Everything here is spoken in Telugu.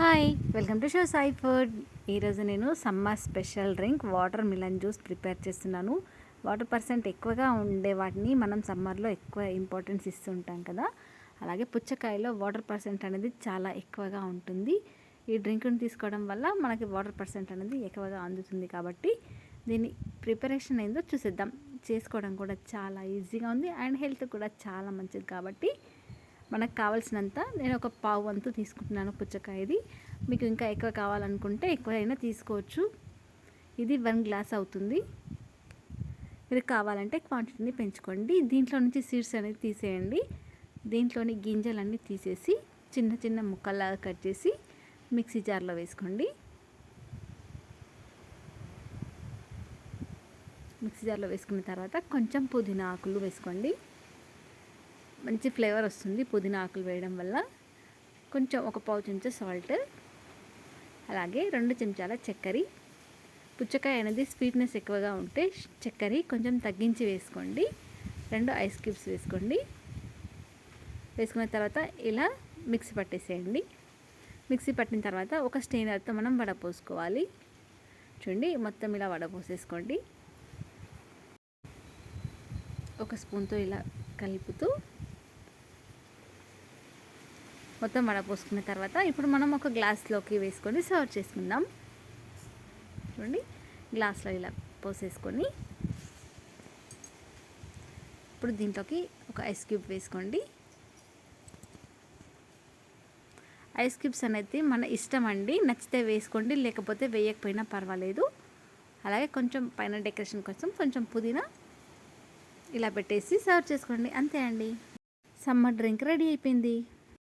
Hi welcome to show Sai food. ఈరోజు నేను summer special drink watermelon juice prepare చేస్తున్నాను. వాటర్ పర్సెంట్ ఎక్కువగా ఉండే వాటిని మనం సమ్మర్లో ఎక్కువ ఇంపార్టెన్స్ ఇస్తుంటాం కదా. అలాగే పుచ్చకాయలో వాటర్ పర్సెంట్ అనేది చాలా ఎక్కువగా ఉంటుంది. ఈ డ్రింక్ని తీసుకోవడం వల్ల మనకి వాటర్ పర్సెంట్ అనేది ఎక్కువగా అందుతుంది కాబట్టి దీని ప్రిపరేషన్ ఏందో చూసేద్దాం. చేసుకోవడం కూడా చాలా ఈజీగా ఉంది అండ్ హెల్త్ కూడా చాలా మంచిది కాబట్టి మనకు కావాల్సినంత నేను ఒక పావు వంతు తీసుకుంటున్నాను పుచ్చకాయది మీకు ఇంకా ఎక్కువ కావాలనుకుంటే ఎక్కువైనా తీసుకోవచ్చు. ఇది వన్ గ్లాస్ అవుతుంది. మీరు కావాలంటే క్వాంటిటీని పెంచుకోండి. దీంట్లో నుంచి సీడ్స్ అనేది తీసేయండి. దీంట్లోని గింజలన్నీ తీసేసి చిన్న చిన్న ముక్కల్లాగా కట్ చేసి మిక్సీ జార్లో వేసుకోండి. మిక్సీ జార్లో వేసుకున్న తర్వాత కొంచెం పుదీనా ఆకులు వేసుకోండి. మంచి ఫ్లేవర్ వస్తుంది పుదీనా ఆకులు వేయడం వల్ల. కొంచెం ఒక పావు చెంచా సాల్ట్ అలాగే రెండు చెంచాల చక్కెర. పుచ్చకాయ అనేది స్వీట్నెస్ ఎక్కువగా ఉంటే చక్కెర కొంచెం తగ్గించి వేసుకోండి. రెండు ఐస్ క్యూబ్స్ వేసుకోండి. వేసుకున్న తర్వాత ఇలా మిక్సీ పట్టేసేయండి. మిక్సీ పట్టిన తర్వాత ఒక స్టెయినర్తో మనం వడపోసుకోవాలి చూడండి మొత్తం ఇలా వడపోసేసుకోండి ఒక స్పూన్తో ఇలా కలుపుతూ మొత్తం వడపోసుకున్న తర్వాత ఇప్పుడు మనం ఒక గ్లాస్లోకి వేసుకొని సర్వ్ చేసుకుందాం. చూడండి గ్లాస్లో ఇలా పోసేసుకొని ఇప్పుడు దీంట్లోకి ఒక ఐస్ క్యూబ్ వేసుకోండి. ఐస్ క్యూబ్స్ అనేది మన ఇష్టం అండి. నచ్చితే వేసుకోండి లేకపోతే వేయకపోయినా పర్వాలేదు. అలాగే కొంచెం పైన డెకరేషన్ కోసం కొంచెం పుదీనా ఇలా పెట్టేసి సర్వ్ చేసుకోండి. అంతే అండి. సమ్మర్ డ్రింక్ రెడీ అయిపోయింది.